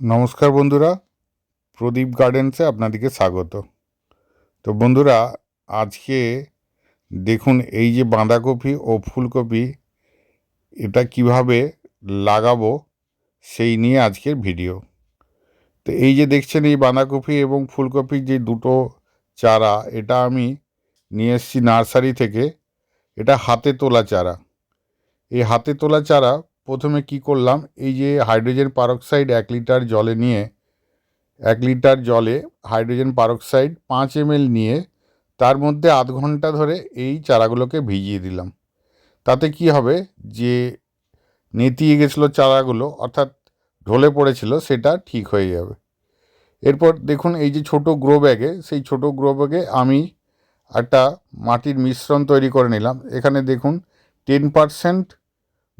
নমস্কার বন্ধুরা, প্রদীপ গার্ডেন্সে আপনাদেরকে স্বাগত। তো বন্ধুরা, আজকে দেখুন এই যে বাঁধাকপি ও ফুলকপি, এটা কীভাবে লাগাবো সেই নিয়ে আজকের ভিডিও। তো এই যে দেখছেন এই বাঁধাকপি এবং ফুলকপির যে দুটো চারা, এটা আমি নিয়ে এসেছি নার্সারি থেকে, এটা হাতে তোলা চারা। এই হাতে তোলা চারা প্রথমে কি করলাম? এই যে হাইড্রোজেন পারক্সাইড এক লিটার জলে নিয়ে, এক লিটার জলে হাইড্রোজেন পারক্সাইড পাঁচ এমএল নিয়ে তার মধ্যে আধ ঘণ্টা ধরে এই চারাগুলোকে ভিজিয়ে দিলাম। তাতে কি হবে? যে নেতিয়ে গেছিল চারাগুলো, অর্থাৎ ঢলে পড়েছিল, সেটা ঠিক হয়ে যাবে। এরপর দেখুন, এই যে ছোট গ্রো ব্যাগে সেই ছোট গ্রো ব্যাগে আমি একটা মাটির মিশ্রণ তৈরি করে নিলাম। এখানে দেখুন, টেন পারসেন্ট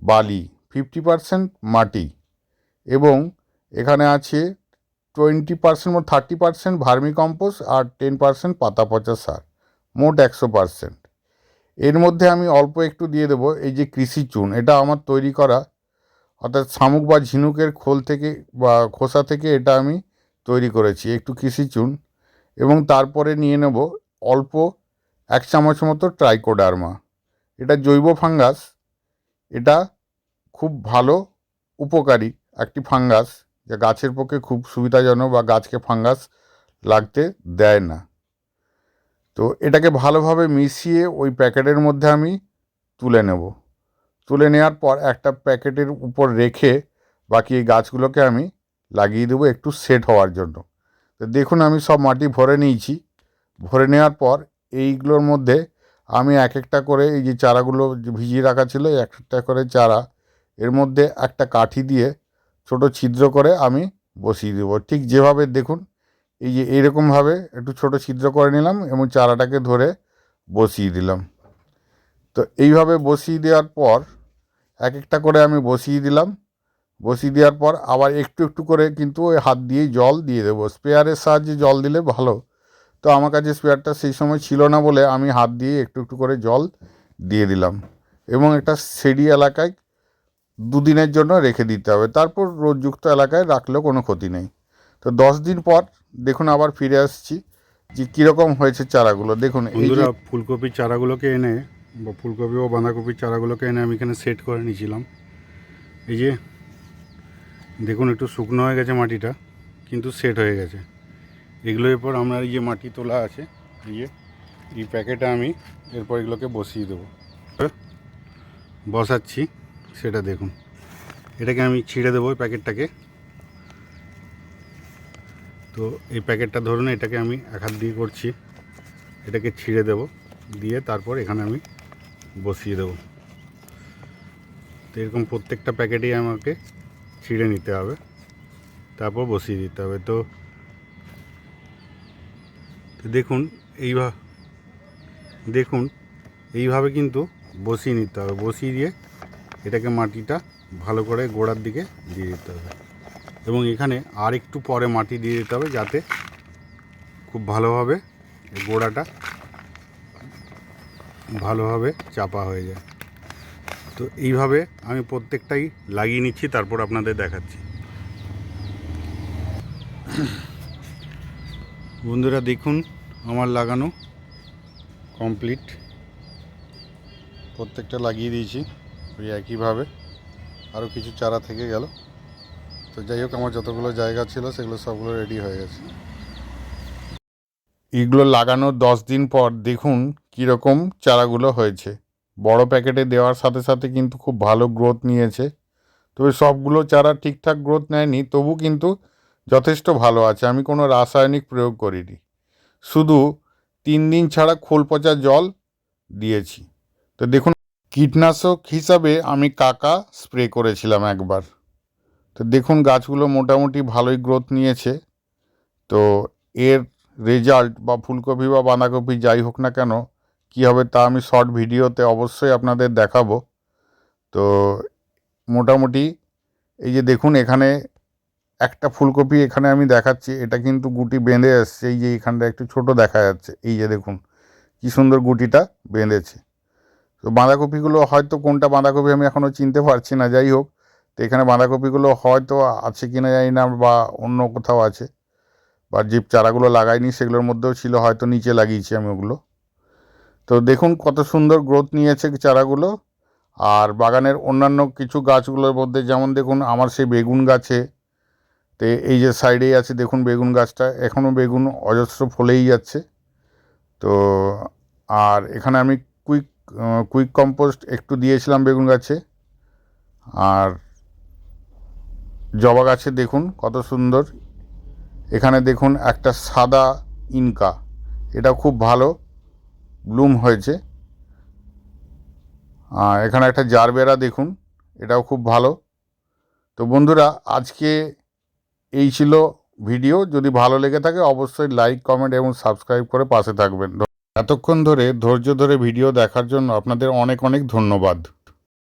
বালি। ফিফটি পারসেন্ট মাটি এবং এখানে আছে টোয়েন্টি পার্সেন্ট মোট থার্টি পার্সেন্ট ভার্মি কম্পোস্ট আর টেন পার্সেন্ট পাতা পচা সার, মোট একশো পার্সেন্ট। এর মধ্যে আমি অল্প একটু দিয়ে দেবো, এই যে কৃষি চুন, এটা আমার তৈরি করা, অর্থাৎ শামুক বা ঝিনুকের খোল থেকে বা খোসা থেকে এটা আমি তৈরি করেছি, একটু কৃষি চুন। এবং তারপরে নিয়ে নেব অল্প এক চামচ মতো ট্রাইকোডার্মা, এটা জৈব ফাঙ্গাস, এটা খুব ভালো, উপকারী একটি ফাঙ্গাস যা গাছের পক্ষে খুব সুবিধাজনক বা গাছকে ফাঙ্গাস লাগতে দেয় না। তো এটাকে ভালোভাবে মিশিয়ে ওই প্যাকেটের মধ্যে আমি তুলে নেব। তুলে নেওয়ার পর একটা প্যাকেটের উপর রেখে বাকি এই গাছগুলোকে আমি লাগিয়ে দেবো একটু সেট হওয়ার জন্য। তো দেখুন আমি সব মাটি ভরে নিয়েছি। ভরে নেওয়ার পর এইগুলোর মধ্যে আমি এক একটা করে এই যে চারাগুলো ভিজিয়ে রাখা ছিল, এক একটা করে চারা এর মধ্যে একটা কাঠি দিয়ে ছোট ছিদ্র করে আমি বসিয়ে দেবো। ঠিক যেভাবে দেখুন, এই যে এইরকমভাবে একটু ছোট ছিদ্র করে নিলাম এবং চারাটাকে ধরে বসিয়ে দিলাম। তো এইভাবে বসিয়ে দেওয়ার পর এক একটা করে আমি বসিয়ে দিলাম। বসিয়ে দেওয়ার পর আবার একটু একটু করে কিন্তু ওই হাত দিয়েই জল দিয়ে দেবো। স্পেয়ারের সাহায্যে জল দিলে ভালো। তো আমার কাছে স্পেয়ারটা সেই সময় ছিল না বলে আমি হাত দিয়ে একটু একটু করে জল দিয়ে দিলাম। এবং একটা সেডি এলাকায় দুদিনের জন্য রেখে দিতে হবে। তারপর রোদযুক্ত এলাকায় রাখলেও কোনো ক্ষতি নেই। তো দশ দিন পর দেখুন আবার ফিরে আসছি যে কীরকম হয়েছে চারাগুলো। দেখুন, এই যে ফুলকপির চারাগুলোকে এনে বা ফুলকপি ও বাঁধাকপির চারাগুলোকে এনে আমি এখানে সেট করে নিয়েছিলাম। এই যে, দেখুন একটু শুকনো হয়ে গেছে মাটিটা, কিন্তু সেট হয়ে গেছে। এগুলো এরপর আমরা এই যে মাটি তোলা আছে, এই যে, এই প্যাকেটে আমি এরপর এগুলোকে বসিয়ে দেবো। বসাচ্ছি। সেটা দেখুন। এটাকে আমি ছিঁড়ে দেবো ওই প্যাকেটটাকে। তো এই প্যাকেটটা ধরুন, এটাকে আমি এক হাত দিয়ে করছি। এটাকে ছিঁড়ে দেব, দিয়ে তারপর এখানে আমি বসিয়ে দেব। তো এরকম প্রত্যেকটা প্যাকেটেই আমাকে ছিঁড়ে নিতে হবে। তারপর বসিয়ে দিতে হবে। তো দেখুন এইভাবে দেখুন, এইভাবে কিন্তু বসিয়ে নিতে হবে। বসিয়ে দিয়ে এটাকে মাটিটা ভালো করে গোড়ার দিকে দিয়ে দিতে হবে। এবং এখানে আর একটু পরে মাটি দিয়ে দিতে হবে যাতে খুব ভালোভাবে গোড়াটা ভালোভাবে চাপা হয়ে যায়। তো এইভাবে আমি প্রত্যেকটাই লাগিয়ে নিচ্ছি, তারপর আপনাদের দেখাচ্ছি। বন্ধুরা, দেখুন আমার লাগানো কমপ্লিট। প্রত্যেকটা লাগিয়ে দিয়েছি। ওই একইভাবে আরও কিছু চারা থেকে গেল। তো যাই হোক, আমার যতগুলো জায়গা ছিল, সেগুলো সবগুলো রেডি হয়ে গেছে। এগুলো লাগানোর দশ দিন পর দেখুন কীরকম চারাগুলো হয়েছে। বড় প্যাকেটে দেওয়ার সাথে সাথে কিন্তু খুব ভালো গ্রোথ নিয়েছে। তবে সবগুলো চারা ঠিকঠাক গ্রোথ নেয়নি, তবু কিন্তু যথেষ্ট ভালো আছে। আমি কোনো রাসায়নিক প্রয়োগ করিনি। শুধু তিন দিন ছাড়া খোল পচা জল দিয়েছি। তো দেখুন কীটনাশক হিসাবে আমি কাকা স্প্রে করেছিলাম একবার। তো দেখুন, গাছগুলো মোটামুটি ভালোই গ্রোথ নিয়েছে। তো এর রেজাল্ট বা ফুলকপি বা বাঁধাকপি যাই হোক না কেন, কী হবে তা আমি শর্ট ভিডিওতে অবশ্যই আপনাদের দেখাবো। তো মোটামুটি এই যে দেখুন, এখানে একটা ফুলকপি এখানে আমি দেখাচ্ছি, এটা কিন্তু গুটি বেঁধে আসছে এই যে এখানটা একটু ছোট দেখা যাচ্ছে। এই যে দেখুন, কী সুন্দর গুটিটা বেঁধেছে। তো বাঁধাকপিগুলো হয়তো কোনটা বাঁধাকপি আমি এখনও চিনতে পারছি না, যাই হোক। তো এখানে বাঁধাকপিগুলো হয়তো আছে কিনা জানি না বা অন্য কোথাও আছে। বা যে চারাগুলো লাগাইনি সেগুলোর মধ্যেও ছিল, হয়তো নিচে লাগিয়েছি আমি ওগুলো। তো দেখুন কত সুন্দর গ্রোথ নিয়েছে চারাগুলো। আর বাগানের অন্যান্য কিছু গাছগুলোর মধ্যে যেমন দেখুন আমার সেই বেগুন গাছে, তো এই যে সাইডেই আছে দেখুন বেগুন গাছটা এখনও বেগুন অজস্র ফলেই যাচ্ছে। তো আর এখানে আমি কুইক কম্পোস্ট একটু দিয়েছিলাম বেগুন গাছে। আর জবা গাছে দেখুন কত সুন্দর। এখানে দেখুন একটা সাদা ইনকা, এটা খুব ভালো, ব্লুম হয়েছে। এখানে একটা জারবেরা দেখুন, এটাও খুব ভালো। তো বন্ধুরা, আজকে এই ছিল ভিডিও। যদি ভালো লেগে থাকে, অবশ্যই লাইক কমেন্ট এবং সাবস্ক্রাইব করে পাশে থাকবেন। এতক্ষণ ধরে ধৈর্য ধরে ভিডিও দেখার জন্য আপনাদের অনেক অনেক ধন্যবাদ।